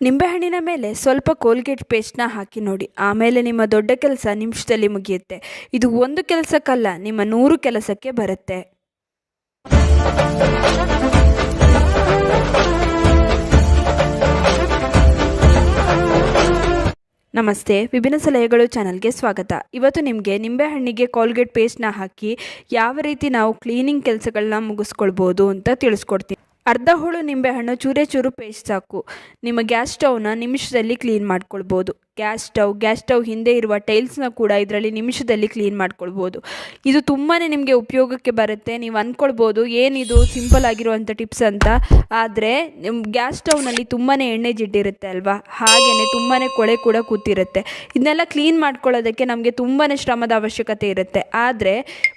ನಿಂಬೆಹಣ್ಣಿನ ಮೇಲೆ ಸ್ವಲ್ಪ ಕೋಲ್ಗೇಟ್ ಪೇಸ್ಟ್ನ ಹಾಕಿ ನೋಡಿ. ಆಮೇಲೆ ನಿಮ್ಮ ದೊಡ್ಡ ಕೆಲಸ ನಿಮಿಷದಲ್ಲಿ ಮುಗಿಯುತ್ತೆ. ಇದು ಒಂದು ಕೆಲಸಕ್ಕಲ್ಲ, ನಿಮ್ಮ ನೂರು ಕೆಲಸಕ್ಕೆ ಬರುತ್ತೆ. ನಮಸ್ತೆ, ವಿಭಿನ್ನ ಸಲಹೆಗಳು ಚಾನಲ್ಗೆ ಸ್ವಾಗತ. ಇವತ್ತು ನಿಮಗೆ ನಿಂಬೆಹಣ್ಣಿಗೆ ಕೋಲ್ಗೇಟ್ ಪೇಸ್ಟ್ನ ಹಾಕಿ ಯಾವ ರೀತಿ ನಾವು ಕ್ಲೀನಿಂಗ್ ಕೆಲಸಗಳನ್ನ ಮುಗಿಸ್ಕೊಳ್ಬೋದು ಅಂತ ತಿಳಿಸ್ಕೊಡ್ತೀನಿ. ಅರ್ಧ ಹೋಳು ನಿಂಬೆಹಣ್ಣು ಚೂರೇ ಚೂರು ಪೇಸ್ಟ್ ಸಾಕು. ನಿಮ್ಮ ಗ್ಯಾಸ್ ಸ್ಟೌವ್ನ ನಿಮಿಷದಲ್ಲಿ ಕ್ಲೀನ್ ಮಾಡ್ಕೊಳ್ಬೋದು. ಗ್ಯಾಸ್ ಸ್ಟವ್ ಗ್ಯಾಸ್ ಸ್ಟವ್ ಹಿಂದೆ ಇರುವ ಟೈಲ್ಸ್ನ ಕೂಡ ಇದರಲ್ಲಿ ನಿಮಿಷದಲ್ಲಿ ಕ್ಲೀನ್ ಮಾಡ್ಕೊಳ್ಬೋದು. ಇದು ತುಂಬಾ ನಿಮಗೆ ಉಪಯೋಗಕ್ಕೆ ಬರುತ್ತೆ. ನೀವು ಅಂದ್ಕೊಳ್ಬೋದು ಏನಿದು ಸಿಂಪಲ್ ಆಗಿರುವಂಥ ಟಿಪ್ಸ್ ಅಂತ. ಆದರೆ ಗ್ಯಾಸ್ ಸ್ಟವ್ನಲ್ಲಿ ತುಂಬಾ ಎಣ್ಣೆ ಜಿಡ್ಡಿರುತ್ತೆ ಅಲ್ವಾ? ಹಾಗೆಯೇ ತುಂಬಾ ಕೊಳೆ ಕೂಡ ಕೂತಿರುತ್ತೆ. ಇದನ್ನೆಲ್ಲ ಕ್ಲೀನ್ ಮಾಡ್ಕೊಳ್ಳೋದಕ್ಕೆ ನಮಗೆ ತುಂಬಾ ಶ್ರಮದ ಅವಶ್ಯಕತೆ ಇರುತ್ತೆ. ಆದರೆ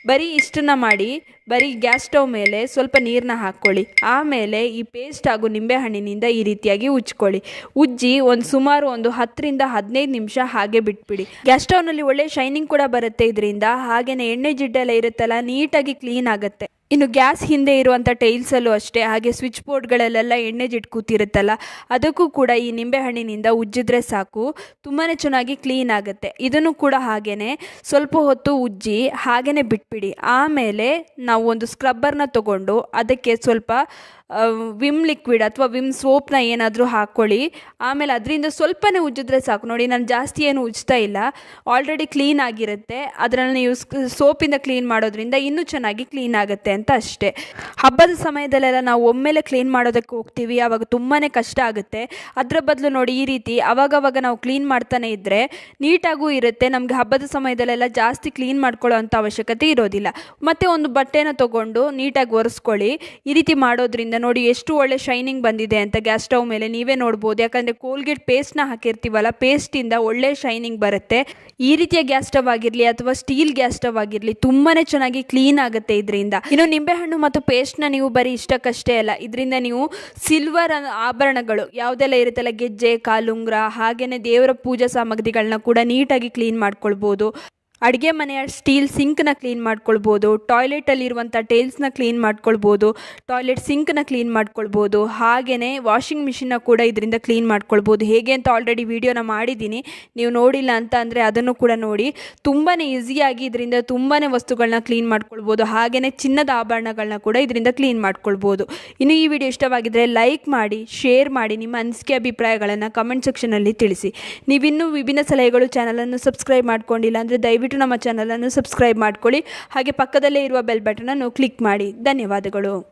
ಬರೀ ಇಷ್ಟನ್ನು ಮಾಡಿ, ಬರೀ ಗ್ಯಾಸ್ ಸ್ಟವ್ ಮೇಲೆ ಸ್ವಲ್ಪ ನೀರನ್ನ ಹಾಕ್ಕೊಳ್ಳಿ. ಆಮೇಲೆ ಈ ಪೇಸ್ಟ್ ಹಾಗೂ ನಿಂಬೆಹಣ್ಣಿನಿಂದ ಈ ರೀತಿಯಾಗಿ ಉಜ್ಕೊಳ್ಳಿ. ಉಜ್ಜಿ ಒಂದು ಸುಮಾರು ಒಂದು ಹತ್ತರಿಂದ ಹದಿನೈದು ನಿಮಿಷ ಹಾಗೆ ಬಿಟ್ಬಿಡಿ. ಗ್ಯಾಸ್ ಸ್ಟವ್ನಲ್ಲಿ ಒಳ್ಳೆ ಶೈನಿಂಗ್ ಕೂಡ ಬರುತ್ತೆ ಇದರಿಂದ. ಹಾಗೆಯೇ ಎಣ್ಣೆ ಜಿಡ್ಡೆಲ್ಲ ಇರುತ್ತಲ್ಲ, ನೀಟಾಗಿ ಕ್ಲೀನ್ ಆಗುತ್ತೆ. ಇನ್ನು ಗ್ಯಾಸ್ ಹಿಂದೆ ಇರುವಂಥ ಟೈಲ್ಸಲ್ಲೂ ಅಷ್ಟೇ, ಹಾಗೆ ಸ್ವಿಚ್ ಬೋರ್ಡ್ಗಳಲ್ಲೆಲ್ಲ ಎಣ್ಣೆ ಜಿಟ್ ಕೂತಿರುತ್ತಲ್ಲ, ಅದಕ್ಕೂ ಕೂಡ ಈ ನಿಂಬೆಹಣ್ಣಿನಿಂದ ಉಜ್ಜಿದ್ರೆ ಸಾಕು ತುಂಬಾ ಚೆನ್ನಾಗಿ ಕ್ಲೀನ್ ಆಗುತ್ತೆ. ಇದನ್ನು ಕೂಡ ಹಾಗೇ ಸ್ವಲ್ಪ ಹೊತ್ತು ಉಜ್ಜಿ ಹಾಗೆಯೇ ಬಿಟ್ಬಿಡಿ. ಆಮೇಲೆ ನಾವು ಒಂದು ಸ್ಕ್ರಬ್ಬರ್ನ ತಗೊಂಡು ಅದಕ್ಕೆ ಸ್ವಲ್ಪ ವಿಮ್ ಲಿಕ್ವಿಡ್ ಅಥವಾ ವಿಮ್ ಸೋಪ್ನ ಏನಾದರೂ ಹಾಕ್ಕೊಳ್ಳಿ. ಆಮೇಲೆ ಅದರಿಂದ ಸ್ವಲ್ಪನೇ ಉಜ್ಜಿದ್ರೆ ಸಾಕು. ನೋಡಿ, ನಾನು ಜಾಸ್ತಿ ಏನು ಉಜ್ತಾ ಇಲ್ಲ. ಆಲ್ರೆಡಿ ಕ್ಲೀನ್ ಆಗಿರುತ್ತೆ. ಅದರಲ್ಲಿ ನೀವು ಸೋಪಿಂದ ಕ್ಲೀನ್ ಮಾಡೋದ್ರಿಂದ ಇನ್ನೂ ಚೆನ್ನಾಗಿ ಕ್ಲೀನ್ ಆಗುತ್ತೆ ಅಂತ ಅಷ್ಟೇ. ಹಬ್ಬದ ಸಮಯದಲ್ಲೆಲ್ಲ ನಾವು ಒಮ್ಮೆಲೆ ಕ್ಲೀನ್ ಮಾಡೋದಕ್ಕೆ ಹೋಗ್ತೀವಿ ಆವಾಗ ತುಂಬಾ ಕಷ್ಟ ಆಗುತ್ತೆ. ಅದರ ಬದಲು ನೋಡಿ ಈ ರೀತಿ ಅವಾಗವಾಗ ನಾವು ಕ್ಲೀನ್ ಮಾಡ್ತಾನೆ ಇದ್ದರೆ ನೀಟಾಗೂ ಇರುತ್ತೆ. ನಮಗೆ ಹಬ್ಬದ ಸಮಯದಲ್ಲೆಲ್ಲ ಜಾಸ್ತಿ ಕ್ಲೀನ್ ಮಾಡ್ಕೊಳ್ಳೋ ಅವಶ್ಯಕತೆ ಇರೋದಿಲ್ಲ. ಮತ್ತು ಒಂದು ಬಟ್ಟೆನ ತೊಗೊಂಡು ನೀಟಾಗಿ ಒರೆಸ್ಕೊಳ್ಳಿ. ಈ ರೀತಿ ಮಾಡೋದ್ರಿಂದ ನೋಡಿ ಎಷ್ಟು ಒಳ್ಳೆ ಶೈನಿಂಗ್ ಬಂದಿದೆ ಅಂತ ಗ್ಯಾಸ್ ಸ್ಟವ್ ಮೇಲೆ ನೀವೇ ನೋಡ್ಬೋದು. ಯಾಕಂದರೆ ಕೋಲ್ಗೇಟ್ ಪೇಸ್ಟ್ನ ಹಾಕಿರ್ತೀವಲ್ಲ ಪೇಸ್ಟಿಂದ ಒಳ್ಳೆ ಶೈನಿಂಗ್ ಬರುತ್ತೆ. ಈ ರೀತಿಯ ಗ್ಯಾಸ್ ಸ್ಟವ್ ಆಗಿರಲಿ ಅಥವಾ ಸ್ಟೀಲ್ ಗ್ಯಾಸ್ ಸ್ಟವ್ ಆಗಿರಲಿ ತುಂಬಾ ಚೆನ್ನಾಗಿ ಕ್ಲೀನ್ ಆಗುತ್ತೆ ಇದರಿಂದ. ಇನ್ನು ನಿಂಬೆಹಣ್ಣು ಮತ್ತು ಪೇಸ್ಟ್ನ ನೀವು ಬರೀ ಇಷ್ಟಕ್ಕಷ್ಟೇ ಅಲ್ಲ, ಇದರಿಂದ ನೀವು ಸಿಲ್ವರ್ ಆಭರಣಗಳು ಯಾವುದೆಲ್ಲ ಇರುತ್ತಲ್ಲ, ಗೆಜ್ಜೆ, ಕಾಲುಂಗ್ರ ಹಾಗೆಯೇ ದೇವರ ಪೂಜಾ ಸಾಮಗ್ರಿಗಳನ್ನ ಕೂಡ ನೀಟಾಗಿ ಕ್ಲೀನ್ ಮಾಡ್ಕೊಳ್ಬೋದು. ಅಡುಗೆ ಮನೆಯ ಸ್ಟೀಲ್ ಸಿಂಕ್ನ ಕ್ಲೀನ್ ಮಾಡ್ಕೊಳ್ಬೋದು ಟಾಯ್ಲೆಟಲ್ಲಿರುವಂಥ ಟೇಲ್ಸ್ನ ಕ್ಲೀನ್ ಮಾಡ್ಕೊಳ್ಬೋದು, ಟಾಯ್ಲೆಟ್ ಸಿಂಕ್ನ ಕ್ಲೀನ್ ಮಾಡ್ಕೊಳ್ಬೋದು ಹಾಗೆಯೇ ವಾಷಿಂಗ್ ಮಿಷಿನ್ನ ಕೂಡ ಇದರಿಂದ ಕ್ಲೀನ್ ಮಾಡ್ಕೊಳ್ಬೋದು. ಹೇಗೆ ಅಂತ ಆಲ್ರೆಡಿ ವೀಡಿಯೋನ ಮಾಡಿದ್ದೀನಿ. ನೀವು ನೋಡಿಲ್ಲ ಅಂತ ಅಂದರೆ ಅದನ್ನು ಕೂಡ ನೋಡಿ. ತುಂಬಾ ಈಸಿಯಾಗಿ ಇದರಿಂದ ತುಂಬಾ ವಸ್ತುಗಳನ್ನ ಕ್ಲೀನ್ ಮಾಡ್ಕೊಳ್ಬೋದು. ಹಾಗೆಯೇ ಚಿನ್ನದ ಆಭರಣಗಳನ್ನ ಕೂಡ ಇದರಿಂದ ಕ್ಲೀನ್ ಮಾಡ್ಕೊಳ್ಬೋದು. ಇನ್ನು ಈ ವಿಡಿಯೋ ಇಷ್ಟವಾಗಿದ್ದರೆ ಲೈಕ್ ಮಾಡಿ ಶೇರ್ ಮಾಡಿ ನಿಮ್ಮ ಅನಿಸಿಕೆ ಅಭಿಪ್ರಾಯಗಳನ್ನು ಕಮೆಂಟ್ ಸೆಕ್ಷನಲ್ಲಿ ತಿಳಿಸಿ. ನೀವಿನ್ನೂ ವಿಭಿನ್ನ ಸಲಹೆಗಳು ಚಾನಲನ್ನು ಸಬ್ಸ್ಕ್ರೈಬ್ ಮಾಡ್ಕೊಂಡಿಲ್ಲ ಅಂದರೆ ದಯವಿಟ್ಟು ನಮ್ಮ ಚಾನಲನ್ನು ಸಬ್ಸ್ಕ್ರೈಬ್ ಮಾಡ್ಕೊಳ್ಳಿ. ಹಾಗೆ ಪಕ್ಕದಲ್ಲೇ ಇರುವ ಬೆಲ್ ಬಟನನ್ನು ಕ್ಲಿಕ್ ಮಾಡಿ. ಧನ್ಯವಾದಗಳು.